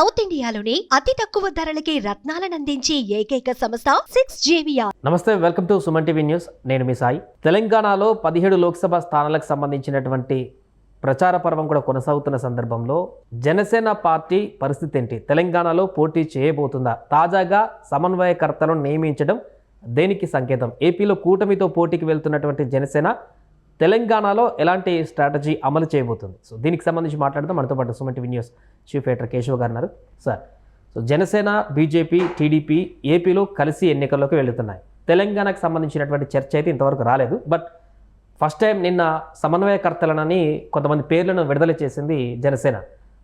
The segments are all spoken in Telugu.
సౌత్ ఇండియాలోని అతి తక్కువ ధరలకి రత్నాలనందించే ఏకైక సంస్థ సిక్స్ జేవిఆర్. నమస్తే welcome to Suman TV news. నేను మీ సాయి. తెలంగాణలో పదిహేడు లోక్సభ స్థానాలకు సంబంధించినటువంటి ప్రచార పర్వం కూడా కొనసాగుతున్న సందర్భంలో జనసేన పార్టీ పరిస్థితి ఏంటి? తెలంగాణలో పోటీ చేయబోతుందా? తాజాగా సమన్వయకర్తలను నియమించడం దేనికి సంకేతం? ఏపీలో కూటమితో పోటీకి వెళ్తున్నటువంటి జనసేన తెలంగాణలో ఎలాంటి స్ట్రాటజీ అమలు చేయబోతుంది? సో దీనికి సంబంధించి మాట్లాడుతూ మనతో పాటు సుమంటి విన్యూస్ న్యూస్ చీఫ్ ఎడిటర్ కేశవ్ గారు ఉన్నారు. Sir so Janasena BJP TDP ఏపీలో కలిసి ఎన్నికల్లోకి వెళుతున్నాయి. తెలంగాణకు సంబంధించినటువంటి చర్చ అయితే ఇంతవరకు రాలేదు. బట్ ఫస్ట్ టైం నిన్న సమన్వయకర్తలనని కొంతమంది పేర్లను విడుదల చేసింది జనసేన.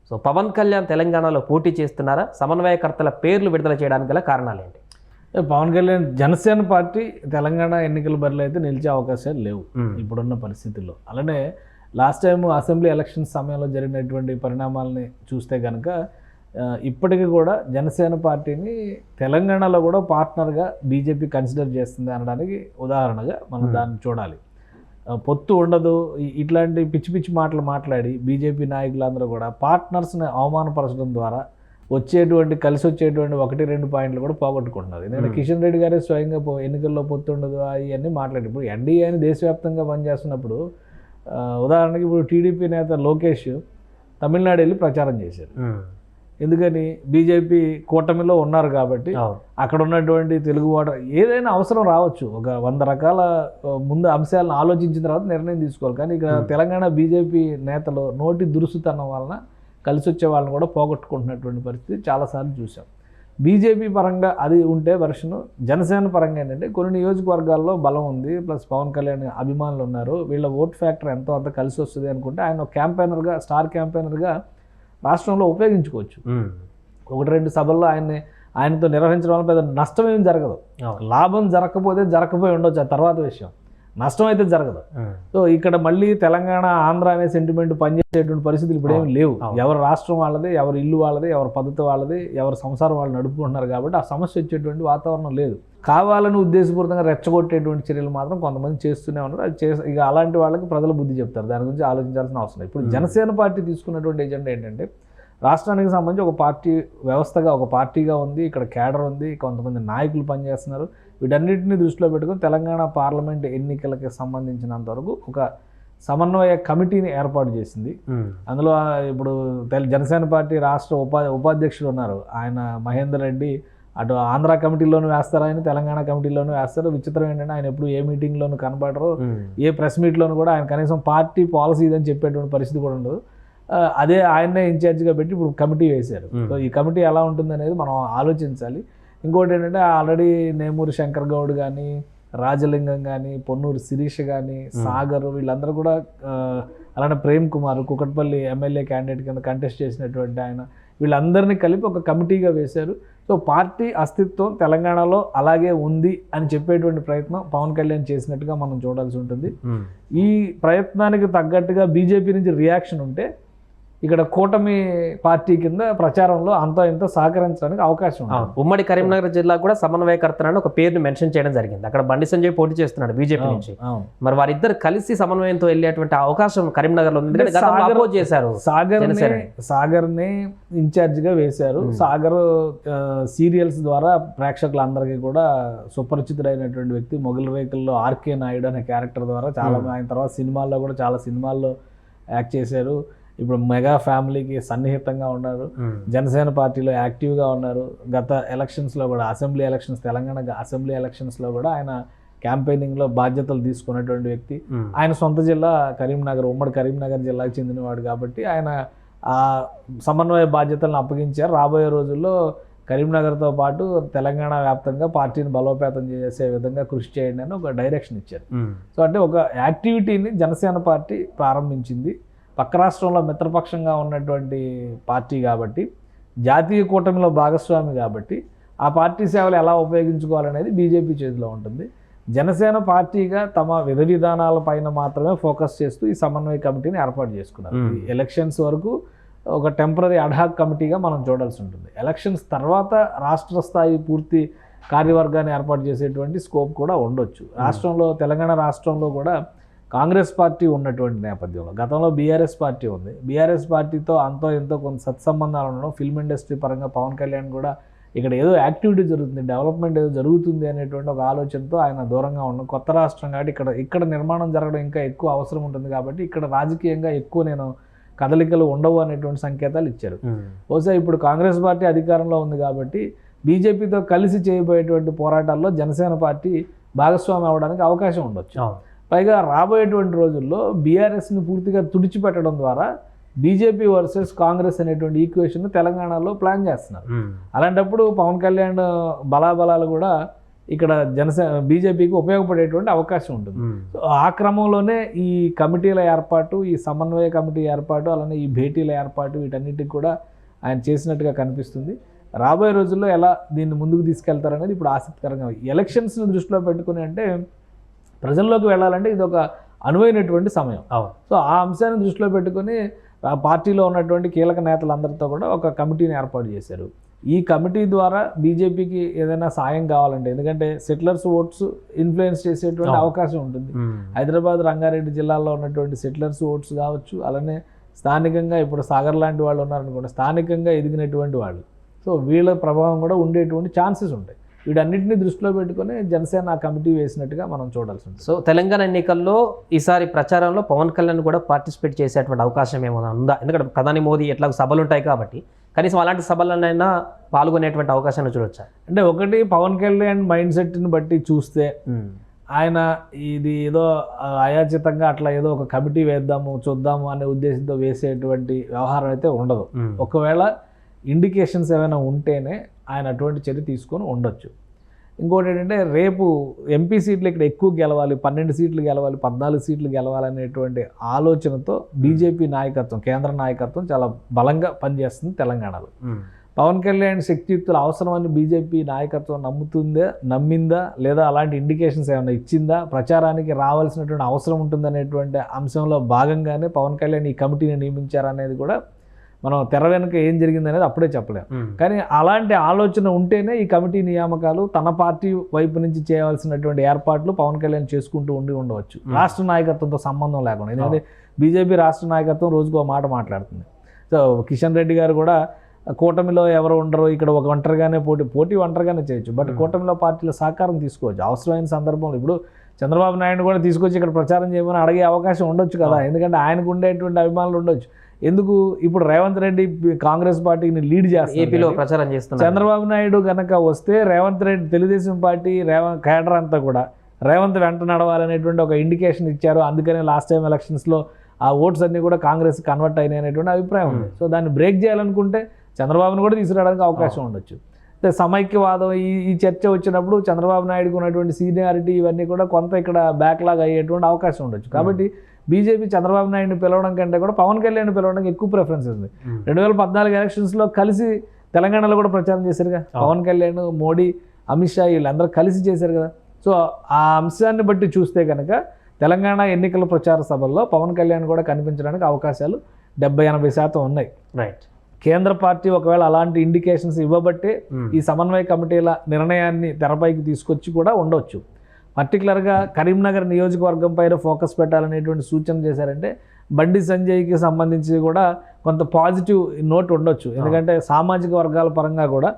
సో పవన్ కళ్యాణ్ తెలంగాణలో పోటీ చేస్తున్నారా? సమన్వయకర్తల పేర్లు విడుదల చేయడానికి గల కారణాలు ఏంటి? పవన్ కళ్యాణ్ జనసేన పార్టీ తెలంగాణ ఎన్నికల బరిలో అయితే నిలిచే అవకాశాలు లేవు. ఇప్పుడున్న పరిస్థితుల్లో. అలానే లాస్ట్ టైం అసెంబ్లీ ఎలక్షన్ సమయంలో జరిగినటువంటి పరిణామాలని చూస్తే కనుక ఇప్పటికీ కూడా జనసేన పార్టీని తెలంగాణలో కూడా పార్ట్నర్గా బీజేపీ కన్సిడర్ చేస్తుంది అనడానికి ఉదాహరణగా మనం దాన్ని చూడాలి. పొత్తు ఉండదు. ఇట్లాంటి పిచ్చి పిచ్చి మాటలు మాట్లాడి బీజేపీ నాయకులందరూ కూడా పార్ట్నర్స్ని అవమానపరచడం ద్వారా వచ్చేటువంటి కలిసి వచ్చేటువంటి ఒకటి రెండు పాయింట్లు కూడా పోగొట్టుకుంటున్నారు. ఎందుకంటే. కిషన్ రెడ్డి గారే స్వయంగా పో- ఎన్నికల్లో పొత్తు ఉండదు అవన్నీ మాట్లాడి ఇప్పుడు ఎన్డీఏ అని దేశవ్యాప్తంగా పనిచేస్తున్నప్పుడు ఉదాహరణకి ఇప్పుడు టీడీపీ నేత లోకేష్ తమిళనాడు వెళ్ళి ప్రచారం చేశారు. ఎందుకని? బీజేపీ కూటమిలో ఉన్నారు కాబట్టి అక్కడ ఉన్నటువంటి తెలుగు ఓటర్ ఏదైనా అవసరం రావచ్చు. ఒక వంద రకాల ముందు అంశాలను ఆలోచించిన తర్వాత నిర్ణయం తీసుకోవాలి. కానీ ఇక్కడ. తెలంగాణ బీజేపీ నేతలు నోటి దురుసుతనం వలన కలిసి వచ్చే వాళ్ళని కూడా పోగొట్టుకుంటున్నటువంటి పరిస్థితి చాలాసార్లు చూసాం బీజేపీ పరంగా అది ఉంటే వెర్షను జనసేన పరంగా ఏంటంటే కొన్ని నియోజకవర్గాల్లో బలం ఉంది ప్లస్ పవన్ కళ్యాణ్ అభిమానులు ఉన్నారు. వీళ్ళ ఓట్ ఫ్యాక్టర్ ఎంతో అంత కలిసి వస్తుంది అనుకుంటే ఆయన క్యాంపెయినర్గా స్టార్ క్యాంపెయినర్గా రాష్ట్రంలో ఉపయోగించుకోవచ్చు. ఒకటి రెండు సభల్లో ఆయన్ని ఆయనతో నిర్వహించడం వల్ల పెద్ద నష్టం ఏం జరగదు లాభం జరగకపోతే జరగకపోయి ఉండొచ్చు ఆ తర్వాత విషయం. నష్టం అయితే జరగదు. సో ఇక్కడ మళ్ళీ తెలంగాణ ఆంధ్ర అనే సెంటిమెంట్ పనిచేసేటువంటి పరిస్థితులు ఇప్పుడు ఏమి లేవు. ఎవరి రాష్ట్రం వాళ్ళది ఎవరి ఇల్లు వాళ్ళది ఎవరి పద్ధతి వాళ్ళది ఎవరి సంసారం వాళ్ళు నడుపుకుంటున్నారు కాబట్టి ఆ సమస్య వచ్చేటువంటి వాతావరణం లేదు కావాలని ఉద్దేశపూర్వకంగా రెచ్చగొట్టేటువంటి చర్యలు మాత్రం కొంతమంది చేస్తూనే ఉన్నారు అది చే ఇక అలాంటి వాళ్ళకి ప్రజలు బుద్ధి చెప్తారు దాని గురించి ఆలోచించాల్సిన అవసరం ఇప్పుడు. జనసేన పార్టీ తీసుకున్నటువంటి ఎజెండా ఏంటంటే రాష్ట్రానికి సంబంధించి ఒక పార్టీ వ్యవస్థగా ఒక పార్టీగా ఉంది ఇక్కడ కేడర్ ఉంది కొంతమంది నాయకులు పనిచేస్తున్నారు. వీటన్నిటిని దృష్టిలో పెట్టుకుని తెలంగాణ పార్లమెంట్ ఎన్నికలకి సంబంధించినంత వరకు ఒక సమన్వయ కమిటీని ఏర్పాటు చేసింది. అందులో ఇప్పుడు తెల- జనసేన పార్టీ రాష్ట్ర ఉపా ఉపాధ్యక్షుడు ఉన్నారు. ఆయన మహేందర్ రెడ్డి అటు ఆంధ్ర కమిటీలోనూ వేస్తారు ఆయన తెలంగాణ కమిటీలోనూ వేస్తారు. విచిత్రం ఏంటంటే ఆయన ఎప్పుడు ఏ మీటింగ్లోనూ కనపడరు. ఏ ప్రెస్ మీట్లోనూ కూడా ఆయన కనీసం పార్టీ పాలసీ ఇదని చెప్పేటువంటి పరిస్థితి కూడా ఉండదు. అదే ఆయన్నే ఇన్ఛార్జ్గా పెట్టి ఇప్పుడు కమిటీ వేశారు. సో ఈ కమిటీ ఎలా ఉంటుంది అనేది మనం ఆలోచించాలి. ఇంకోటి ఏంటంటే ఆల్రెడీ నేమూరి శంకర్ గౌడ్ కానీ రాజలింగం కానీ పొన్నూరు శిరీష్ కానీ సాగర్ వీళ్ళందరూ కూడా అలానే ప్రేమ్ కుమార్ కుకట్పల్లి ఎమ్మెల్యే క్యాండిడేట్ కింద కంటెస్ట్ చేసినటువంటి ఆయన వీళ్ళందరినీ కలిపి ఒక కమిటీగా వేశారు. సో పార్టీ అస్తిత్వం తెలంగాణలో అలాగే ఉంది అని చెప్పేటువంటి ప్రయత్నం పవన్ కళ్యాణ్ చేసినట్టుగా మనం చూడాల్సి ఉంటుంది. ఈ ప్రయత్నానికి తగ్గట్టుగా బీజేపీ నుంచి రియాక్షన్ ఉంటే ఇక్కడ కూటమి పార్టీ కింద ప్రచారంలో అంతో ఇంతో సహకరించడానికి అవకాశం ఉమ్మడి కరీంనగర్ జిల్లా కూడా సమన్వయకర్తనని ఒక పేరుని మెన్షన్ చేయడం జరిగింది అక్కడ బండి సంజయ్ పోటీ చేస్తున్నాడు బీజేపీ నుంచి. మరి వారిద్దరు కలిసి సమన్వయంతో వెళ్ళేటువంటి అవకాశం కరీంనగర్లో ఉంది సాగర్- చేశారు సాగర్. సాగర్ని ఇన్ఛార్జ్గా వేశారు. సాగర్ సీరియల్స్ ద్వారా ప్రేక్షకులందరికీ కూడా సుపరిచితుడైనటువంటి వ్యక్తి మొగలి రేకుల్లో ఆర్కే నాయుడు అనే క్యారెక్టర్ ద్వారా చాలా. ఆయన తర్వాత సినిమాల్లో కూడా చాలా సినిమాల్లో యాక్ట్ చేశారు ఇప్పుడు మెగా ఫ్యామిలీకి సన్నిహితంగా ఉన్నారు. జనసేన పార్టీలో యాక్టివ్గా ఉన్నారు గత ఎలక్షన్స్లో కూడా అసెంబ్లీ ఎలక్షన్స్ తెలంగాణ అసెంబ్లీ ఎలక్షన్స్లో కూడా ఆయన క్యాంపెయినింగ్లో బాధ్యతలు తీసుకున్నటువంటి వ్యక్తి. ఆయన సొంత జిల్లా కరీంనగర్ ఉమ్మడి కరీంనగర్ జిల్లాకు చెందినవాడు కాబట్టి ఆయన ఆ సమన్వయ బాధ్యతలను అప్పగించారు రాబోయే రోజుల్లో కరీంనగర్తో పాటు తెలంగాణ వ్యాప్తంగా పార్టీని బలోపేతం చేసే విధంగా కృషి చేయండి అని ఒక డైరెక్షన్ ఇచ్చారు. సో అంటే ఒక యాక్టివిటీని జనసేన పార్టీ ప్రారంభించింది పక్క రాష్ట్రంలో మిత్రపక్షంగా ఉన్నటువంటి పార్టీ కాబట్టి జాతీయ కూటమిలో భాగస్వామి కాబట్టి ఆ పార్టీ సేవలు ఎలా ఉపయోగించుకోవాలనేది బీజేపీ చేతిలో ఉంటుంది. జనసేన పార్టీగా తమ విధ విధానాల పైన మాత్రమే ఫోకస్ చేస్తూ ఈ సమన్వయ కమిటీని ఏర్పాటు చేసుకున్నారు. ఎలక్షన్స్ వరకు ఒక టెంపరీ అడ్హాక్ కమిటీగా మనం చూడాల్సి ఉంటుంది. ఎలక్షన్స్ తర్వాత రాష్ట్ర స్థాయి పూర్తి కార్యవర్గాన్ని ఏర్పాటు చేసేటువంటి స్కోప్ కూడా ఉండొచ్చు. రాష్ట్రంలో తెలంగాణ రాష్ట్రంలో కూడా కాంగ్రెస్ పార్టీ ఉన్నటువంటి నేపథ్యంలో. గతంలో బీఆర్ఎస్ పార్టీ ఉంది. బీఆర్ఎస్ పార్టీతో అంతో ఎంతో కొంత సత్సంబంధాలు ఉండడం ఫిల్మ్ ఇండస్ట్రీ పరంగా పవన్ కళ్యాణ్ కూడా ఇక్కడ ఏదో యాక్టివిటీ జరుగుతుంది డెవలప్మెంట్ ఏదో జరుగుతుంది అనేటువంటి ఒక ఆలోచనతో ఆయన దూరంగా ఉండడం. కొత్త రాష్ట్రం కాబట్టి ఇక్కడ ఇక్కడ నిర్మాణం జరగడం ఇంకా ఎక్కువ అవసరం ఉంటుంది కాబట్టి ఇక్కడ రాజకీయంగా ఎక్కువ నేను కదలికలు ఉండవు అనేటువంటి సంకేతాలు ఇచ్చారు. బహుశా ఇప్పుడు కాంగ్రెస్ పార్టీ అధికారంలో ఉంది కాబట్టి బీజేపీతో కలిసి చేయబోయేటువంటి పోరాటాల్లో జనసేన పార్టీ భాగస్వామి అవడానికి అవకాశం ఉండొచ్చు. పైగా రాబోయేటువంటి రోజుల్లో బీఆర్ఎస్ని పూర్తిగా తుడిచిపెట్టడం ద్వారా బీజేపీ వర్సెస్ కాంగ్రెస్ అనేటువంటి ఈక్వేషన్ తెలంగాణలో ప్లాన్ చేస్తున్నారు. అలాంటప్పుడు పవన్ కళ్యాణ్ బలాబలాలు కూడా ఇక్కడ జనసేన బీజేపీకి ఉపయోగపడేటువంటి అవకాశం ఉంటుంది. సో ఆ క్రమంలోనే ఈ కమిటీల ఏర్పాటు ఈ సమన్వయ కమిటీ ఏర్పాటు అలానే ఈ భేటీల ఏర్పాటు వీటన్నిటికి కూడా ఆయన చేసినట్టుగా కనిపిస్తుంది రాబోయే రోజుల్లో ఎలా దీన్ని ముందుకు తీసుకెళ్తారనేది ఇప్పుడు ఆసక్తికరంగా. ఎలక్షన్స్ని దృష్టిలో పెట్టుకుని అంటే ప్రజల్లోకి వెళ్ళాలంటే ఇది ఒక అనువైనటువంటి సమయం. అవును. సో ఆ అంశాన్ని దృష్టిలో పెట్టుకొని ఆ పార్టీలో ఉన్నటువంటి కీలక నేతలందరితో కూడా ఒక కమిటీని ఏర్పాటు చేశారు. ఈ కమిటీ ద్వారా బీజేపీకి ఏదైనా సాయం కావాలంటే ఎందుకంటే సెటిలర్స్ ఓట్స్ ఇన్ఫ్లుయెన్స్ చేసేటువంటి. అవకాశం ఉంటుంది. హైదరాబాద్ రంగారెడ్డి జిల్లాలో ఉన్నటువంటి సెటిలర్స్ ఓట్స్ కావచ్చు అలానే స్థానికంగా ఇప్పుడు సాగర్ లాంటి వాళ్ళు ఉన్నారనుకోండి స్థానికంగా ఎదిగినటువంటి వాళ్ళు. సో వీళ్ళ ప్రభావం కూడా ఉండేటువంటి ఛాన్సెస్ ఉంటాయి. వీటన్నిటిని దృష్టిలో పెట్టుకొని జనసేన కమిటీ వేసినట్టుగా మనం చూడాల్సి ఉంటుంది సో తెలంగాణ ఎన్నికల్లో ఈసారి ప్రచారంలో పవన్ కళ్యాణ్ కూడా పార్టిసిపేట్ చేసేటువంటి అవకాశం ఏమైనా ఉందా ఎందుకంటే ప్రధాని మోదీ ఎట్లా సభలు ఉంటాయి కాబట్టి కనీసం అలాంటి సభలనైనా పాల్గొనేటువంటి అవకాశాన్ని చూడొచ్చా అంటే ఒకటి పవన్ కళ్యాణ్ మైండ్ సెట్ని బట్టి చూస్తే. ఆయన ఇది ఏదో అయాచితంగా అట్లా ఏదో ఒక కమిటీ వేద్దాము చూద్దాము అనే ఉద్దేశంతో వేసేటువంటి వ్యవహారం అయితే ఉండదు. ఒకవేళ ఇండికేషన్స్ ఏమైనా ఉంటేనే ఆయన అటువంటి చర్య తీసుకొని ఉండొచ్చు. ఇంకోటి ఏంటంటే రేపు ఎంపీ సీట్లు ఇక్కడ ఎక్కువ గెలవాలి పన్నెండు సీట్లు గెలవాలి పద్నాలుగు సీట్లు గెలవాలనేటువంటి ఆలోచనతో బీజేపీ నాయకత్వం కేంద్ర నాయకత్వం చాలా బలంగా పనిచేస్తుంది తెలంగాణలో. పవన్ కళ్యాణ్ శక్తియుక్తులు అవసరమని బీజేపీ నాయకత్వం నమ్ముతుందా నమ్మిందా లేదా అలాంటి ఇండికేషన్స్ ఏమైనా ఇచ్చిందా? ప్రచారానికి రావాల్సినటువంటి అవసరం ఉంటుందనేటువంటి అంశంలో భాగంగానే పవన్ కళ్యాణ్ ఈ కమిటీని నియమించారనేది కూడా మనం తెర వెనుక ఏం జరిగిందనేది అప్పుడే చెప్పలేము. కానీ అలాంటి ఆలోచన ఉంటేనే ఈ కమిటీ నియామకాలు తన పార్టీ వైపు నుంచి చేయవలసినటువంటి ఏర్పాట్లు పవన్ కళ్యాణ్ చేసుకుంటూ ఉండి ఉండవచ్చు. రాష్ట్ర నాయకత్వంతో సంబంధం లేకుండా. ఎందుకంటే బీజేపీ రాష్ట్ర నాయకత్వం రోజుకు మాట మాట్లాడుతుంది. సో కిషన్ రెడ్డి గారు కూడా కూటమిలో ఎవరు ఉండరు ఇక్కడ ఒక ఒంటరిగానే పోటీ పోటీ ఒంటరిగానే చేయొచ్చు. బట్. కూటమిలో పార్టీల సహకారం తీసుకోవచ్చు. అవసరమైన సందర్భంలో ఇప్పుడు చంద్రబాబు నాయుడు కూడా తీసుకొచ్చి ఇక్కడ ప్రచారం చేయమని అడిగే అవకాశం ఉండొచ్చు కదా. ఎందుకంటే ఆయనకు ఉండేటువంటి అభిమానులు ఉండొచ్చు. ఎందుకు ఇప్పుడు రేవంత్ రెడ్డి కాంగ్రెస్ పార్టీని లీడ్ చేస్తారు ఏపీలో ప్రచారం చేస్తున్నారు. చంద్రబాబు నాయుడు కనుక వస్తే రేవంత్ రెడ్డి తెలుగుదేశం పార్టీ రేవంత్ కేడర్ అంతా కూడా రేవంత్ వెంట నడవాలనేటువంటి ఒక ఇండికేషన్ ఇచ్చారు. అందుకనే లాస్ట్ టైం ఎలక్షన్స్లో ఆ ఓట్స్ అన్ని కూడా కాంగ్రెస్ కన్వర్ట్ అయినాయి అనేటువంటి అభిప్రాయం ఉంది. సో దాన్ని బ్రేక్ చేయాలనుకుంటే చంద్రబాబును కూడా తీసుకురావడానికి అవకాశం ఉండొచ్చు. సమైక్యవాదం ఈ ఈ చర్చ వచ్చినప్పుడు చంద్రబాబు నాయుడుకు ఉన్నటువంటి సీనియారిటీ ఇవన్నీ కూడా కొంత ఇక్కడ బ్యాక్లాగ్ అయ్యేటువంటి అవకాశం ఉండొచ్చు. కాబట్టి బీజేపీ చంద్రబాబు నాయుడుని పిలవడం కంటే కూడా పవన్ కళ్యాణ్ పిలవడానికి ఎక్కువ ప్రిఫరెన్స్ ఉంది. రెండు వేల పద్నాలుగు ఎలక్షన్స్లో కలిసి తెలంగాణలో కూడా ప్రచారం చేశారుగా పవన్ కళ్యాణ్ మోడీ అమిత్ షా వీళ్ళందరూ కలిసి చేశారు కదా. సో ఆ అంశాన్ని బట్టి చూస్తే కనుక తెలంగాణ ఎన్నికల ప్రచార సభల్లో పవన్ కళ్యాణ్ కూడా కనిపించడానికి అవకాశాలు డెబ్బై ఎనభై శాతం ఉన్నాయి. రైట్. కేంద్ర పార్టీ ఒకవేళ అలాంటి ఇండికేషన్స్ ఇవ్వబట్టే. ఈ సమన్వయ కమిటీల నిర్ణయాన్ని తెరపైకి తీసుకొచ్చి కూడా ఉండొచ్చు పర్టికులర్గా కరీంనగర్ నియోజకవర్గం పైన ఫోకస్ పెట్టాలనేటువంటి సూచన చేశారంటే బండి సంజయ్కి సంబంధించి కూడా కొంత పాజిటివ్ నోట్ ఉండొచ్చు ఎందుకంటే సామాజిక వర్గాల పరంగా కూడా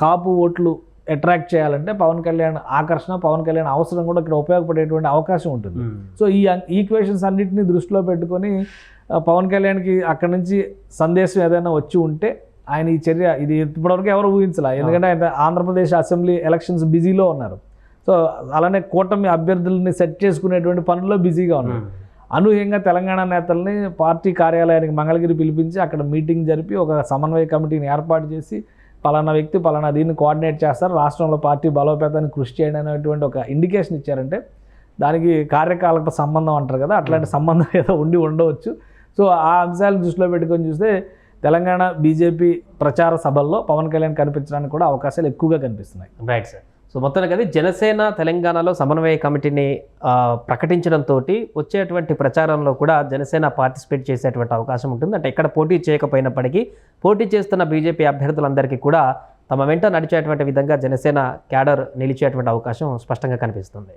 కాపు ఓట్లు అట్రాక్ట్ చేయాలంటే పవన్ కళ్యాణ్ ఆకర్షణ పవన్ కళ్యాణ్ అవసరం కూడా ఇక్కడ ఉపయోగపడేటువంటి అవకాశం ఉంటుంది. సో ఈ ఈక్వేషన్స్ అన్నిటిని దృష్టిలో పెట్టుకొని పవన్ కళ్యాణ్కి అక్కడి నుంచి సందేశం ఏదైనా వచ్చి ఉంటే ఆయన ఈ చర్య ఇది ఇప్పటివరకు ఎవరు ఊహించలే. ఎందుకంటే ఆయన ఆంధ్రప్రదేశ్ అసెంబ్లీ ఎలక్షన్స్ బిజీలో ఉన్నారు. సో అలానే కూటమి అభ్యర్థుల్ని సెట్ చేసుకునేటువంటి పనుల్లో బిజీగా ఉన్నారు. అనూహ్యంగా తెలంగాణ నేతల్ని పార్టీ కార్యాలయానికి మంగళగిరి పిలిపించి అక్కడ మీటింగ్ జరిపి ఒక సమన్వయ కమిటీని ఏర్పాటు చేసి పలానా వ్యక్తి పలానా దీన్ని కోఆర్డినేట్ చేస్తారు. రాష్ట్రంలో పార్టీ బలోపేతానికి కృషి చేయడం అనేటువంటి ఒక ఇండికేషన్ ఇచ్చారంటే దానికి కార్యకాలక సంబంధం అంటారు కదా అట్లాంటి సంబంధం ఏదో ఉండి ఉండవచ్చు. సో ఆ అంశాలు దృష్టిలో పెట్టుకొని చూస్తే తెలంగాణ బీజేపీ ప్రచార సభల్లో పవన్ కళ్యాణ్ కనిపించడానికి కూడా అవకాశాలు ఎక్కువగా కనిపిస్తున్నాయి. రైట్ సార్ సో మొత్తానికి అది జనసేన తెలంగాణలో సమన్వయ కమిటీని ప్రకటించడంతో వచ్చేటువంటి ప్రచారంలో కూడా జనసేన పార్టిసిపేట్ చేసేటువంటి అవకాశం ఉంటుంది. అంటే ఎక్కడ పోటీ చేయకపోయినప్పటికీ పోటీ చేస్తున్న బీజేపీ అభ్యర్థులందరికీ కూడా తమ వెంట నడిచేటువంటి విధంగా జనసేన క్యాడర్ నిలిచేటువంటి అవకాశం స్పష్టంగా కనిపిస్తుంది.